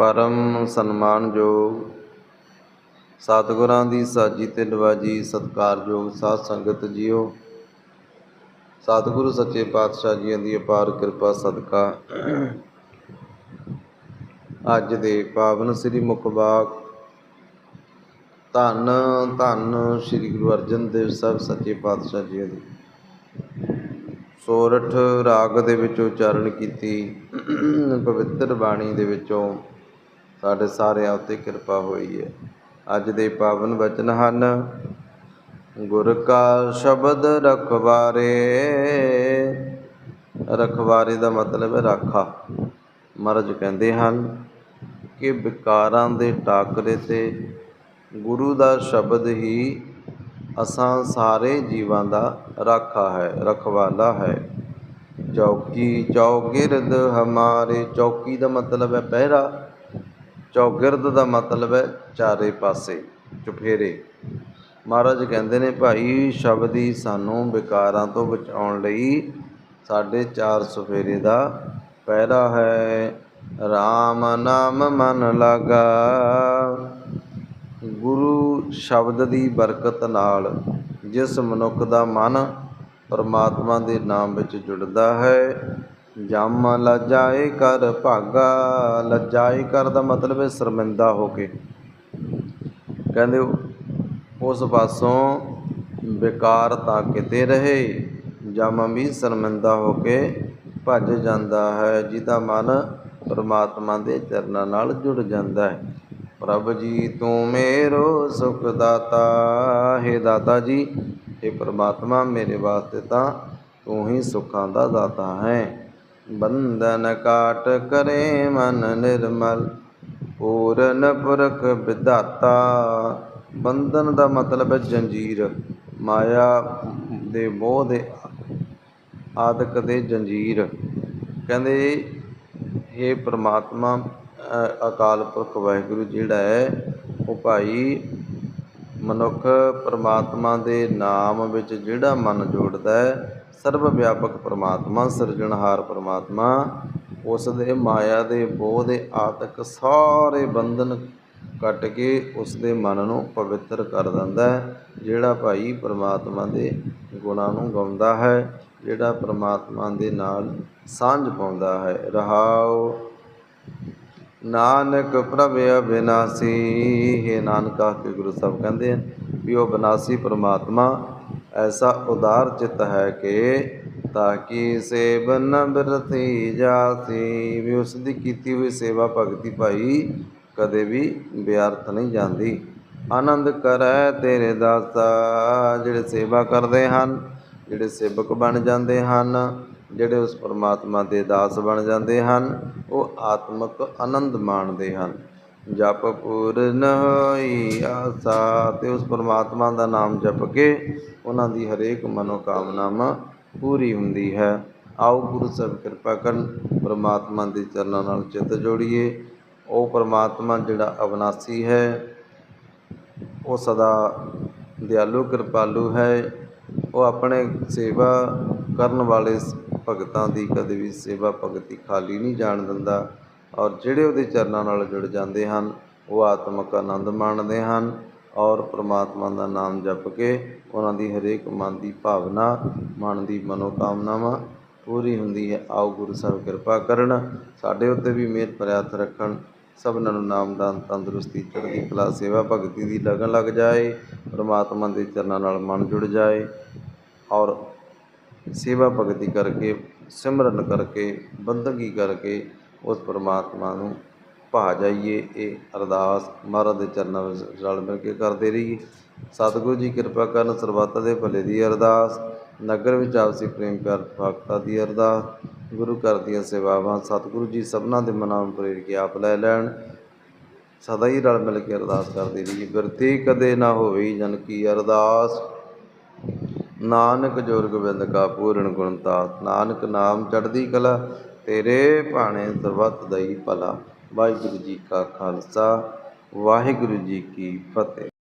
ਪਰਮ ਸਨਮਾਨਯੋਗ ਸਤਿਗੁਰਾਂ ਦੀ ਸਾਜੀ ਤੇ ਨਵਾਜੀ ਸਤਿਕਾਰਯੋਗ ਸਾਧ ਸੰਗਤ ਜੀਓ। ਸਤਿਗੁਰੂ ਸੱਚੇ ਪਾਤਸ਼ਾਹ ਜੀਆਂ ਦੀ ਅਪਾਰ ਕਿਰਪਾ ਸਦਕਾ। ਅੱਜ ਦੇ ਪਾਵਨ ਸ੍ਰੀ ਮੁਖਵਾਕ ਧੰਨ ਧੰਨ ਸ੍ਰੀ ਗੁਰੂ ਅਰਜਨ ਦੇਵ ਸਾਹਿਬ ਸੱਚੇ ਪਾਤਸ਼ਾਹ ਜੀ ਦੀ। ਸੋਰਠ ਰਾਗ ਦੇ ਵਿੱਚ ਉਚਾਰਨ ਕੀਤੀ, ਪਵਿੱਤਰ ਬਾਣੀ ਦੇ ਵਿੱਚੋਂ ਸਾਡੇ ਸਾਰਿਆਂ ਉੱਤੇ ਕਿਰਪਾ ਹੋਈ ਹੈ ਅੱਜ ਦੇ ਪਾਵਨ ਵਚਨ ਹਨ, ਗੁਰ ਕਾ ਸ਼ਬਦ ਰਖਵਾਰੇ। ਰਖਵਾਰੇ ਦਾ ਮਤਲਬ ਹੈ ਰਾਖਾ। ਮਹਾਰਾਜ ਕਹਿੰਦੇ ਹਨ ਕਿ ਵਿਕਾਰਾਂ ਦੇ ਟਾਕਰੇ ਤੇ ਗੁਰੂ ਦਾ ਸ਼ਬਦ ਹੀ ਅਸਾਂ ਸਾਰੇ ਜੀਵਾਂ ਦਾ ਰਾਖਾ ਹੈ, ਰਖਵਾਲਾ ਹੈ। ਚੌਕੀ ਚੌਗਿਰਦ ਹਮਾਰੇ, ਚੌਕੀ ਦਾ ਮਤਲਬ ਹੈ ਪਹਿਰਾ। ਚੌਗਿਰਦ ਦਾ ਮਤਲਬ ਹੈ ਚਾਰੇ ਪਾਸੇ, ਚੁਫੇਰੇ। ਮਹਾਰਾਜ ਕਹਿੰਦੇ ਨੇ, ਭਾਈ, ਸ਼ਬਦ ਹੀ ਸਾਨੂੰ ਵਿਕਾਰਾਂ ਤੋਂ ਬਚਾਉਣ ਲਈ ਸਾਡੇ ਚਾਰ ਸੁਫੇਰੇ ਦਾ ਪਹਿਰਾ ਹੈ। RAM ਨਾਮ ਮਨ ਲਾਗਾ। ਗੁਰੂ ਸ਼ਬਦ ਦੀ ਬਰਕਤ ਨਾਲ ਜਿਸ ਮਨੁੱਖ ਦਾ ਮਨ ਪਰਮਾਤਮਾ ਦੇ ਨਾਮ ਵਿੱਚ ਜੁੜਦਾ ਹੈ ਜਮ ਲਜਾਏ ਕਰ ਭਾਗਾ, ਲਜਾਏ ਕਰ ਦਾ ਮਤਲਬ ਹੈ ਸ਼ਰਮਿੰਦਾ ਹੋ ਕੇ। ਕਹਿੰਦੇ ਉਸ ਪਾਸੋਂ ਬੇਕਾਰ ਤਾਂ ਕਿਤੇ ਰਹੇ, ਜਮ ਵੀ ਸ਼ਰਮਿੰਦਾ ਹੋ ਕੇ ਭੱਜ ਜਾਂਦਾ ਹੈ, ਜਿਹਦਾ ਮਨ ਪਰਮਾਤਮਾ ਦੇ ਚਰਨਾਂ ਨਾਲ ਜੁੜ ਜਾਂਦਾ ਹੈ। ਪ੍ਰਭ ਜੀ, ਤੂੰ ਮੇਰੋ ਸੁਖ ਦਾਤਾ, ਹੈ ਦਾਤਾ ਜੀ ਇਹ ਪਰਮਾਤਮਾ ਮੇਰੇ ਵਾਸਤੇ ਤਾਂ ਤੂੰ ਹੀ ਸੁੱਖਾਂ ਦਾ ਦਾਤਾ ਹੈ। ਬੰਧਨ ਕਾਟ ਕਰੇ ਮਨ ਨਿਰਮਲ, ਪੂਰਨ ਪੁਰਖ ਵਿਧਾਤਾ। ਬੰਧਨ ਦਾ ਮਤਲਬ ਹੈ ਜੰਜੀਰ, ਮਾਇਆ ਦੇ ਮੋਹ ਦੇ ਆਦਿਕ ਦੇ ਜੰਜੀਰ। ਕਹਿੰਦੇ ਇਹ ਪ੍ਰਮਾਤਮਾ ਅਕਾਲ ਪੁਰਖ ਵਾਹਿਗੁਰੂ ਜਿਹੜਾ ਹੈ, ਉਹ ਭਾਈ ਮਨੁੱਖ ਪਰਮਾਤਮਾ ਦੇ ਨਾਮ ਵਿੱਚ ਜਿਹੜਾ ਮਨ ਜੋੜਦਾ ਹੈ ਸਰਵ ਵਿਆਪਕ ਪਰਮਾਤਮਾ, ਸਿਰਜਣਹਾਰ ਪਰਮਾਤਮਾ, ਉਸ ਦੇ ਮਾਇਆ ਦੇ ਬੋਹ ਦੇ ਆਤਕ ਸਾਰੇ ਬੰਧਨ ਕੱਟ ਕੇ ਉਸ ਦੇ ਮਨ ਨੂੰ ਪਵਿੱਤਰ ਕਰ ਦਿੰਦਾ ਹੈ, ਜਿਹੜਾ ਭਾਈ ਪਰਮਾਤਮਾ ਦੇ ਗੁਣਾਂ ਨੂੰ ਗਾਉਂਦਾ ਹੈ, ਜਿਹੜਾ ਪਰਮਾਤਮਾ ਦੇ ਨਾਲ ਸਾਂਝ ਪਾਉਂਦਾ ਹੈ। ਰਹਾਉ, ਨਾਨਕ ਪ੍ਰਭ ਅਬਿਨਾਸੀ, ਹੈ ਨਾਨਕਾ ਕੇ ਗੁਰੂ ਸਾਹਿਬ ਕਹਿੰਦੇ ਹਨ ਵੀ ਉਹ ਬਿਨਾਸੀ ਪਰਮਾਤਮਾ ਐਸਾ ਉਦਾਰ ਚਿੱਤ ਹੈ ਕਿ ਤਾਂ ਕਿ ਸੇਵ ਨ ਬਿਰਥੀ ਜਾਸੀ, ਵੀ ਉਸ ਦੀ ਕੀਤੀ ਹੋਈ ਸੇਵਾ ਭਗਤੀ ਭਾਈ ਕਦੇ ਵੀ ਬਿਅਰਥ ਨਹੀਂ ਜਾਂਦੀ। ਆਨੰਦ ਕਰੈ ਤੇਰੇ ਦਾਤਾ, ਜਿਹੜੇ ਸੇਵਾ ਕਰਦੇ ਹਨ, ਜਿਹੜੇ ਸੇਵਕ ਬਣ ਜਾਂਦੇ ਹਨ, ਜਿਹੜੇ ਉਸ ਪਰਮਾਤਮਾ ਦੇ ਦਾਸ ਬਣ ਜਾਂਦੇ ਹਨ, ਉਹ ਆਤਮਿਕ ਆਨੰਦ ਮਾਣਦੇ ਹਨ। ਜਪ ਪੂਰਨ ਹੋਈ ਆਸਾ ਤੇ ਉਸ ਪਰਮਾਤਮਾ ਦਾ ਨਾਮ ਜਪ ਕੇ ਉਹਨਾਂ ਦੀ ਹਰੇਕ ਮਨੋਕਾਮਨਾਵਾਂ ਪੂਰੀ ਹੁੰਦੀ ਹੈ। ਆਓ ਗੁਰੂ ਸਾਹਿਬ ਕਿਰਪਾ ਕਰਨ ਪਰਮਾਤਮਾ ਦੇ ਚਰਨਾਂ ਨਾਲ ਚਿੱਤ ਜੋੜੀਏ। ਉਹ ਪਰਮਾਤਮਾ ਜਿਹੜਾ ਅਵਨਾਸੀ ਹੈ, ਉਹ ਸਦਾ ਦਿਆਲੂ ਕਿਰਪਾਲੂ ਹੈ। ਉਹ ਆਪਣੇ ਸੇਵਾ ਕਰਨ ਵਾਲੇ ਭਗਤਾਂ ਦੀ ਕਦੇ ਵੀ ਸੇਵਾ ਭਗਤੀ ਖਾਲੀ ਨਹੀਂ ਜਾਣ ਦਿੰਦਾ। ਔਰ ਜਿਹੜੇ ਉਹਦੇ ਚਰਨਾਂ ਨਾਲ ਜੁੜ ਜਾਂਦੇ ਹਨ, ਉਹ ਆਤਮਿਕ ਆਨੰਦ ਮਾਣਦੇ ਹਨ ਔਰ ਪ੍ਰਮਾਤਮਾ ਦਾ ਨਾਮ ਜਪ ਕੇ ਉਹਨਾਂ ਦੀ ਹਰੇਕ ਮਨ ਦੀ ਭਾਵਨਾ, ਮਨ ਦੀ ਮਨੋਕਾਮਨਾਵਾਂ ਪੂਰੀ ਹੁੰਦੀ ਹੈ। ਆਓ ਗੁਰੂ ਸਾਹਿਬ ਕਿਰਪਾ ਕਰਨ, ਸਾਡੇ ਉੱਤੇ ਵੀ ਮਿਹਰ ਭਰਿਆ ਰੱਖਣ, ਸਭਨਾਂ ਨੂੰ ਨਾਮਦਾਨ ਤੰਦਰੁਸਤੀ, ਚੜ੍ਹਦੀ ਕਲਾ, ਸੇਵਾ ਭਗਤੀ ਦੀ ਲਗਨ ਲੱਗ ਜਾਏ, ਪ੍ਰਮਾਤਮਾ ਦੇ ਚਰਨਾਂ ਨਾਲ ਮਨ ਜੁੜ ਜਾਏ ਔਰ ਸੇਵਾ ਭਗਤੀ ਕਰਕੇ, ਸਿਮਰਨ ਕਰਕੇ, ਬੰਦਗੀ ਕਰਕੇ ਉਸ ਪਰਮਾਤਮਾ ਨੂੰ ਭਾ ਜਾਈਏ, ਇਹ ਅਰਦਾਸ ਮਹਾਰਾਜ ਦੇ ਚਰਨਾਂ ਵਿੱਚ ਰਲ ਮਿਲ ਕੇ ਕਰਦੇ ਰਹੀਏ। ਸਤਿਗੁਰੂ ਜੀ, ਕਿਰਪਾ ਕਰਨ ਸਰਬੱਤ ਦੇ ਭਲੇ ਦੀ ਅਰਦਾਸ, ਨਗਰ ਵਿੱਚ ਆਪਸੀ ਪ੍ਰੇਮ ਪਿਆਰ ਫਾਕਤਾ ਦੀ ਅਰਦਾਸ, ਗੁਰੂ ਘਰ ਦੀਆਂ ਸੇਵਾਵਾਂ ਸਤਿਗੁਰੂ ਜੀ ਸਭਨਾਂ ਦੇ ਮਨਾਂ ਨੂੰ ਪ੍ਰੇਰ ਕੇ ਆਪ ਲੈ ਲੈਣ। ਸਦਾ ਹੀ ਰਲ ਮਿਲ ਕੇ ਅਰਦਾਸ ਕਰਦੇ ਰਹੀਏ। ਬਿਰਤੀ ਕਦੇ ਨਾ ਹੋਵੇ ਜਨ ਕੀ ਅਰਦਾਸ। ਨਾਨਕ ਜੋਰ ਗੋਬਿੰਦ ਕਾ ਪੂਰਨ ਗੁਣਤਾ ਨਾਨਕ ਨਾਮ ਚੜ੍ਹਦੀ ਕਲਾ, ਤੇਰੇ ਭਾਣੇ ਸਰਬੱਤ ਦਈ ਭਲਾ। ਵਾਹਿਗੁਰੂ ਜੀ ਕਾ ਖਾਲਸਾ, ਵਾਹਿਗੁਰੂ ਜੀ ਕੀ ਫਤਿਹ।